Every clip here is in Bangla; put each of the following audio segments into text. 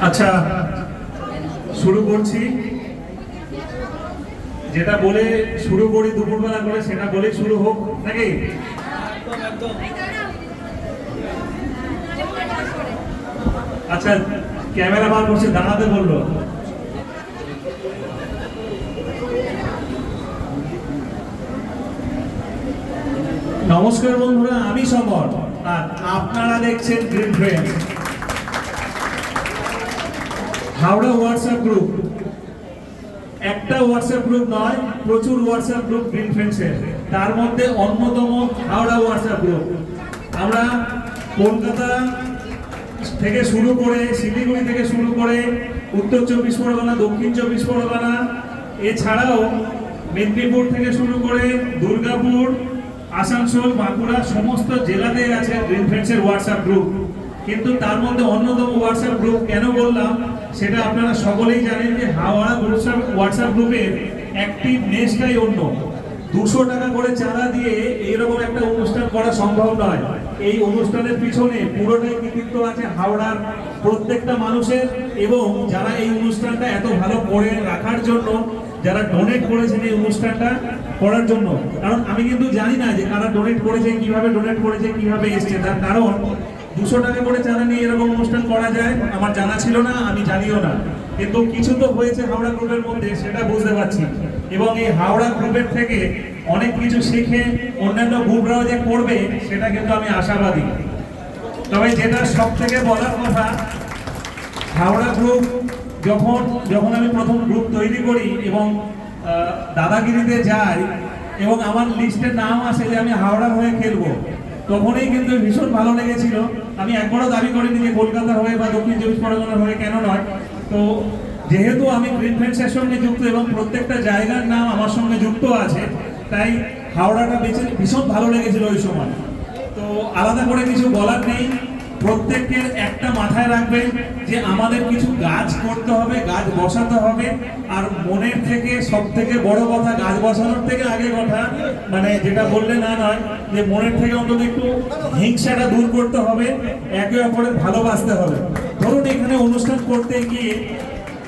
আচ্ছা শুরু করছি। যেটা বলে শুরু করি দুপুরবেলা করে, সেটা বলে শুরু হোক, নাকি? আচ্ছা ক্যামেরা বার করছে, দাঁড়াতে বলল। নমস্কার বন্ধুরা, আমি সমর আর আপনারা দেখছেন green friends Howrah WhatsApp group একটা হোয়াটসঅ্যাপ গ্রুপ নয়, প্রচুর হোয়াটসঅ্যাপ গ্রুপ গ্রিন ফ্রেন্ডসের তার মধ্যে অন্যতম হাওড়া হোয়াটসঅ্যাপ গ্রুপ আমরা কলকাতা থেকে শুরু করে, শিলিগুড়ি থেকে শুরু করে, উত্তর চব্বিশ পরগনা, দক্ষিণ চব্বিশ পরগনা, এছাড়াও মেদিনীপুর থেকে শুরু করে দুর্গাপুর, আসানসোল, বাঁকুড়া, সমস্ত জেলাতে আছে গ্রিন ফ্রেন্ডসের হোয়াটসঅ্যাপ গ্রুপ কিন্তু তার মধ্যে অন্যতম হোয়াটসঅ্যাপ গ্রুপ কেন বললাম? সেটা আপনারা সকলেই জানেন যে হাওড়া হোয়াটসঅ্যাপ হোয়াটসঅ্যাপ গ্রুপের অ্যাক্টিভ নেসটাই অন্য। দুশো টাকা করে চাঁদা দিয়ে এইরকম একটা অনুষ্ঠান করা সম্ভব নয়। এই অনুষ্ঠানের পিছনে পুরোটাই কৃতিত্ব আছে হাওড়ার প্রত্যেকটা মানুষের এবং যারা এই অনুষ্ঠানটা এত ভালো করে রাখার জন্য, যারা ডোনেট করেছেন এই অনুষ্ঠানটা করার জন্য। কারণ আমি কিন্তু জানি না যে কারা ডোনেট করেছে, কীভাবে ডোনেট করেছে, কীভাবে এসছে। তার কারণ দুশো টাকা করে চাঁদা নিয়ে এরকম অনুষ্ঠান করা যায়, আমার জানা ছিল না, আমি জানিও না। কিন্তু কিছু তো হয়েছে হাওড়া গ্রুপের মধ্যে, সেটা বুঝতে পারছি। এবং এই হাওড়া গ্রুপের থেকে অনেক কিছু শিখে, অন্যান্য গ্রুপরাও যে করবে, সেটা কিন্তু আমি আশাবাদী। তবে যেটা সব থেকে বলার কথা, হাওড়া গ্রুপ যখন যখন আমি প্রথম গ্রুপ তৈরি করি এবং দাদাগিরিতে যাই, এবং আমার লিস্টের নাম আসে যে আমি হাওড়া হয়ে খেলব তখনই কিন্তু ভীষণ ভালো লেগেছিল। আমি একবারও দাবি করিনি যে কলকাতা হয়ে বা দক্ষিণ চব্বিশ পরগনার হয়ে কেন নয়। তো যেহেতু আমি গ্রিন ফ্রেন্ডসের সঙ্গে যুক্ত এবং প্রত্যেকটা জায়গার নাম আমার সঙ্গে যুক্ত আছে, তাই হাওড়াটা বেছে ভীষণ ভালো লেগেছিল ওই সময়। তো আলাদা করে কিছু বলার নেই। প্রত্যেকের একটা মাথায় রাখবেন যে আমাদের কিছু গাছ করতে হবে, গাছ বসাতে হবে। আর মনের থেকে সব থেকে বড় কথা গাছ বসানোর থেকে আগে কথা মানে যেটা বললে না নয়, যে মনের থেকে অন্তত একটু হিংসাটা দূর করতে হবে, একে অপরের ভালোবাসতে হবে। ধরুন এখানে অনুষ্ঠান করতে গিয়ে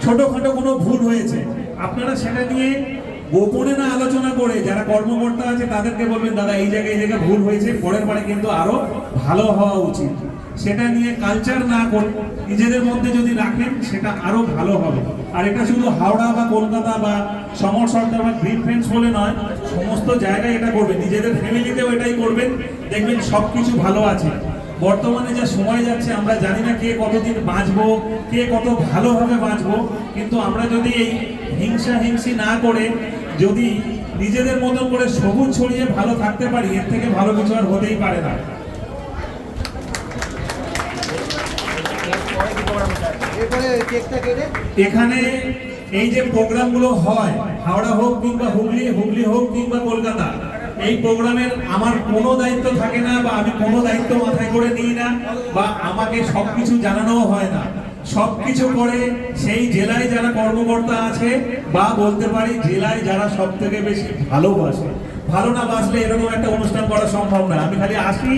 ছোটখাটো কোনো ভুল হয়েছে। আপনারা সেটা নিয়ে গোপনে না আলোচনা করে যারা কর্মকর্তা আছে তাদেরকে বলবেন, দাদা, এই জায়গায় এই জায়গায় ভুল হয়েছে, পরের বারে কিন্তু আরও ভালো হওয়া উচিত। সেটা নিয়ে কালচার না করে নিজেদের মধ্যে যদি রাখেন, সেটা আরও ভালো হবে। আর এটা শুধু হাওড়া বা কলকাতা বা সমর সরকার বা গ্রিন ফ্রেন্ডস বলে নয়, সমস্ত জায়গায় এটা করবেন নিজেদের ফ্যামিলিতেও এটাই করবেন, দেখবেন সবকিছু ভালো আছে। বর্তমানে যা সময় যাচ্ছে, আমরা জানি না কে কতদিন বাঁচবো, কে কত ভালোভাবে বাঁচবো, কিন্তু আমরা যদি এই হিংসা হিংসি না করে, যদি নিজেদের মতো করে সবুজ ছড়িয়ে ভালো থাকতে পারি, এর থেকে ভালো কিছু আর হতেই পারে না। এখানে এই যে প্রোগ্রামগুলো হয়, হাওড়া হোক কিংবা হুগলি হুগলি হোক কিংবা কলকাতা, এই প্রোগ্রামের আমার কোনো দায়িত্ব থাকে না বা আমি কোনো দায়িত্ব মাথায় করে নিই না বা আমাকে সবকিছু জানানোও হয় না। সবকিছু করে সেই জেলায় যারা কর্মকর্তা আছে বা বলতে পারি জেলায় যারা সব থেকে বেশি ভালোবাসে। ভালো না বাসলে এরকম একটা অনুষ্ঠান করা সম্ভব না। আমি খালি আসি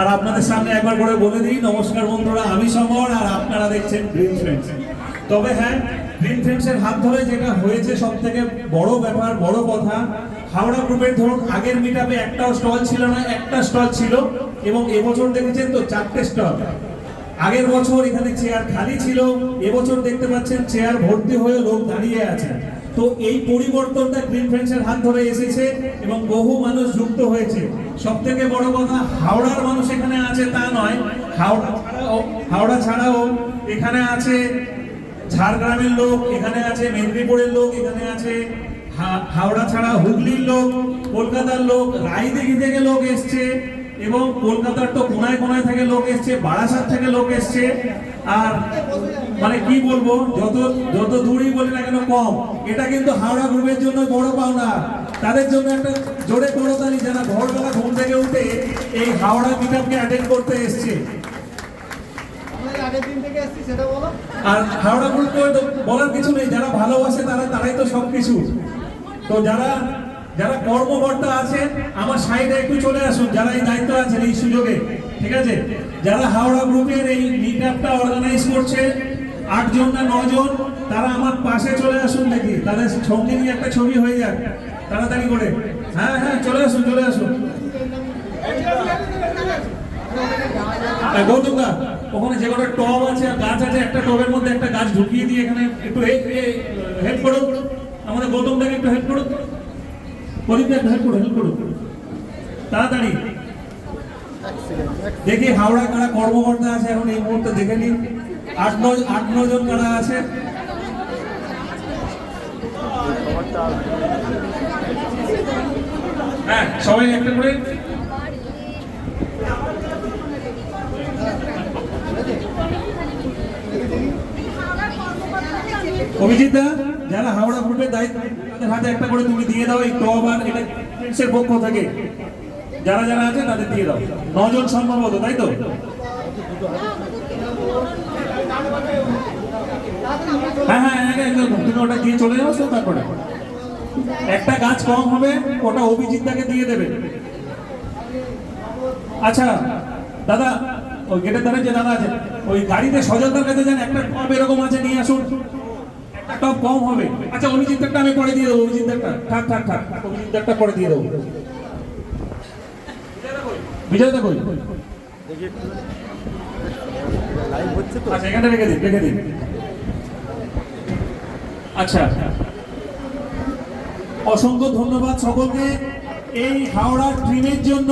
আর আপনাদের সামনে একবার করে বলে দিই, নমস্কার বন্ধুরা, আমি সমর আর আপনারা দেখছেন গ্রিন ফ্রেন্ডস তবে হ্যাঁ গ্রিন ফ্রেন্ডসের হাত ধরে যেটা হয়েছে সব থেকে বড় ব্যাপার, বড় কথা, হাওড়া গ্রুপের ধরুন, আগের মিটাপে একটাও স্টল ছিল না, একটা স্টল ছিল এবং এবছর দেখেছেন তো চারটে স্টল আগের বছর এখানে চেয়ার খালি ছিল, এবছর দেখতে পাচ্ছেন চেয়ার ভর্তি হয়ে লোক দাঁড়িয়ে আছে। তো এই পরিবর্তনটা গ্রিন ফ্রেন্ডসের হাত ধরে এসেছে এবং বহু মানুষ যুক্ত হয়েছে। সব থেকে বড় কথা, হাওড়ার মানুষ এখানে আছে তা নয়। হাওড়া ছাড়াও হাওড়া ছাড়াও এখানে আছে ঝাড়গ্রামের লোক, এখানে আছে মেদিনীপুরের লোক, এখানে আছে হাওড়া ছাড়া হুগলির লোক, কলকাতার লোক, রায়দিঘি থেকে লোক এসছে এবং কলকাতার তো কোনায় কোনায় থেকে লোক এসছে, বারাসাত থেকে লোক এসছে। আর মানে কি বলব যত যত দূরই বলি না কেন কম। এটা কিন্তু হাওড়া গ্রুপের জন্য বড় পাওনা। তাদের জন্য একটা জোরে করতালি যারা ভোরবেলা ঘুম থেকে উঠে এই হাওড়া মিটআপকে অ্যাটেন্ড করতে এসছে। আর হাওড়া গ্রুপকে বলার কিছু নেই যারা ভালোবাসে তারা তারাই তো সবকিছু। তো যারা যারা কর্মকর্তা আছেন আমার সাইডে একটু চলে আসুন যারা এই দায়িত্ব আছেন এই সুযোগে ঠিক আছে? যারা হাওড়া গ্রুপের এই মিটআপটা অর্গানাইজ করছে আটজন না নজন, তারা আমার পাশে চলে আসুন দেখি। তাদের সঙ্গে নিয়ে একটা ছবি হয়ে যাক। তাড়াতাড়ি করে। হ্যাঁ হ্যাঁ চলে আসুন চলে আসুন। আর গৌতম দা, ওখানে যে কটা টব আছে আর গাছ আছে, একটা টবের মধ্যে একটা গাছ ঢুকিয়ে দিয়ে এখানে একটু হেল্প করো আমাদের গৌতম দাকে একটু হেল্প করো প্রদীপ একটু হেল্প করো হেল্প করো তাড়াতাড়ি। দেখি হাওড়া কারা কর্মকর্তা আছে, এখন এই মুহূর্তে দেখে নিন। আট আট জন আছে। হ্যাঁ সবাই একটা করে। অভিজিৎ দা, যারা হাওড়া গ্রুপের দায়িত্ব হাতে একটা করে তুমি দিয়ে দাও, এই টব এটা পক্ষ থেকে? যারা যারা আছে তাদের দিয়ে দাও। নজন সম্ভবত, তাই তো? হ্যাঁ হ্যাঁ হ্যাঁ একদম। তুমি ওটা দিয়ে চলে তো তারপরে। একটা গাছ কম হবে, ওটা অভিজিৎ দাকে দিয়ে দেবে। আচ্ছা দাদা, ওই গেটের ধারে যে দাদা আছে, ওই গাড়িতে সজলদার কাছে যান, একটা টপ এরকম আছে, নিয়ে আসুন। একটা টপ কম হবে। আচ্ছা অভিজিৎ একটা আমি পরে দিয়ে দেবো একটা থাক থাক থাক অভিজিৎ একটা পরে দিয়ে দেবো। বিজয় দা কই? আচ্ছা এখানে রেখে দিন রেখে দিন। আচ্ছা। অসংখ্য ধন্যবাদ সকলকে এই হাওড়া ট্রেনের জন্য।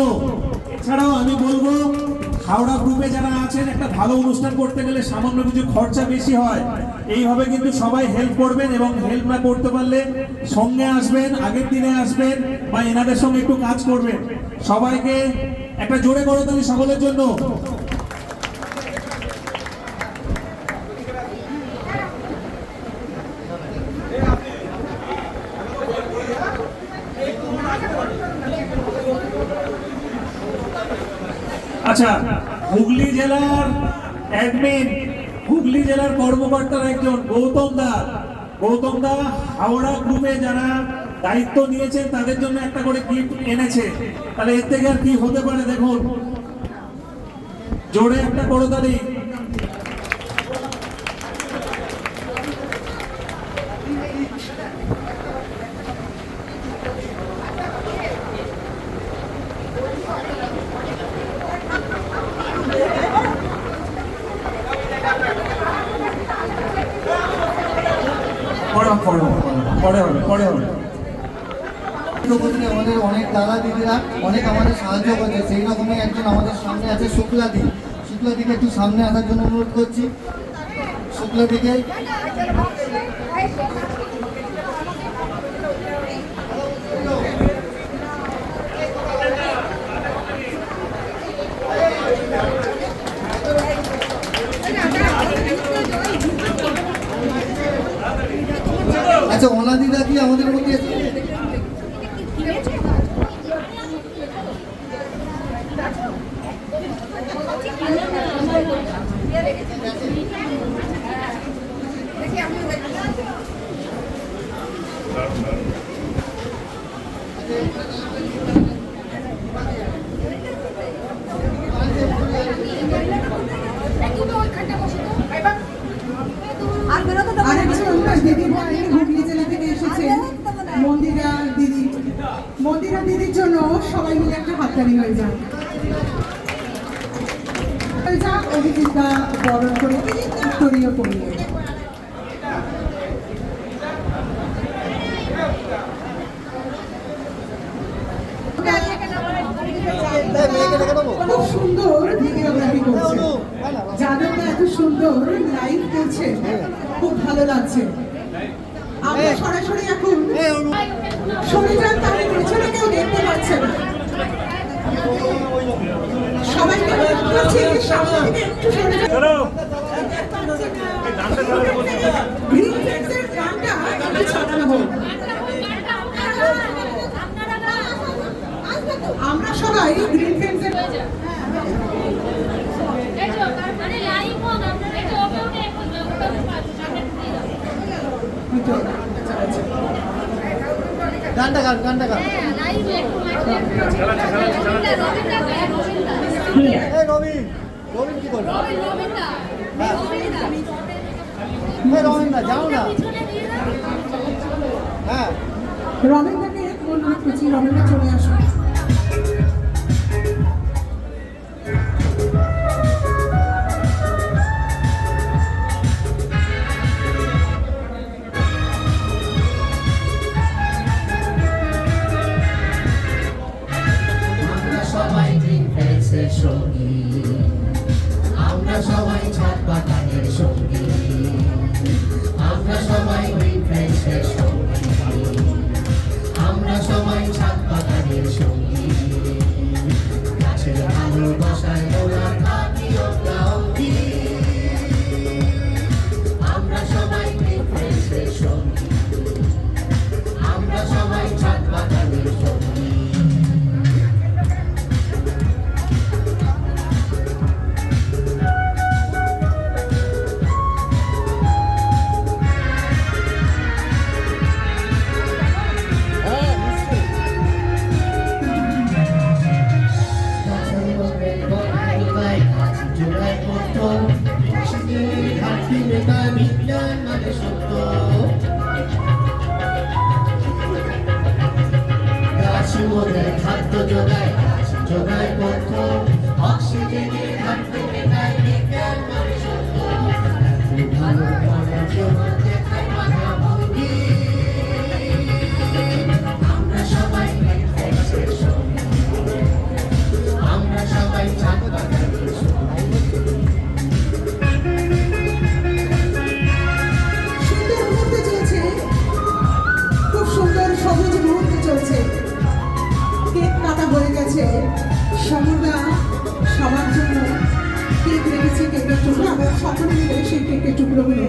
এছাড়াও আমি বলব, হাওড়া গ্রুপে যারা আছেন, একটা ভালো অনুষ্ঠান করতে গেলে সামান্য কিছু খরচা বেশি হয়। এইভাবে কিন্তু সবাই হেল্প করবেন এবং হেল্প না করতে পারলে সঙ্গে আসবেন, আগের দিনে আসবেন বা এনাদের সঙ্গে একটু কাজ করবেন। সবাইকে একটা জোরে করতালি সকলের জন্য আচ্ছা হুগলি জেলার অ্যাডমিন হুগলি জেলার কর্মকর্তার একজন, গৌতম দা। গৌতম দা হাওড়া গ্রুপে যারা দায়িত্ব নিয়েছেন, তাদের জন্য একটা করে গিফট এনেছে। তাহলে এর থেকে আর কি হতে পারে দেখুন। জোরে একটা করো পরে হবে, পরে হবে, পরে হবে পরে হবে প্রকৃতি আমাদের অনেক দাদা দিদিরা অনেক আমাদের সাহায্য করছে। সেই রকমই একজন আমাদের সামনে আছে শুক্লা দি শুক্লা দিকে একটু সামনে আসার জন্য অনুরোধ করছি। শুক্লা দিকে আচ্ছা অনাদিদা কি আমাদের মধ্যে আছে? আর বেরোতে দেবো না। আরেকজন দিদি ভাই হুগলি জেলা থেকে এসেছেন মন্দিরা দিদি মন্দিরা দিদির জন্য সবাই মিলে হয়ে যাক হয়ে অভিজিৎদা বরণ করে উত্তরীয় খুব সুন্দর ভিডিওগ্রাফি করছে। যাদবটা এত সুন্দর লাইভ করছে। খুব ভালো লাগছে। আমরা সরাসরি এখন যান তাহলে পেছনে কেউ দেখতে পাচ্ছে না। আমরা সবাই গ্রিন দাও গানটা গান গানটা গান। রবীন্দ্রকে মনে খুঁজি রবীন্দ্র চলে আসুন Bosch and Roland. করার জন্য আমরা সকলে মিলে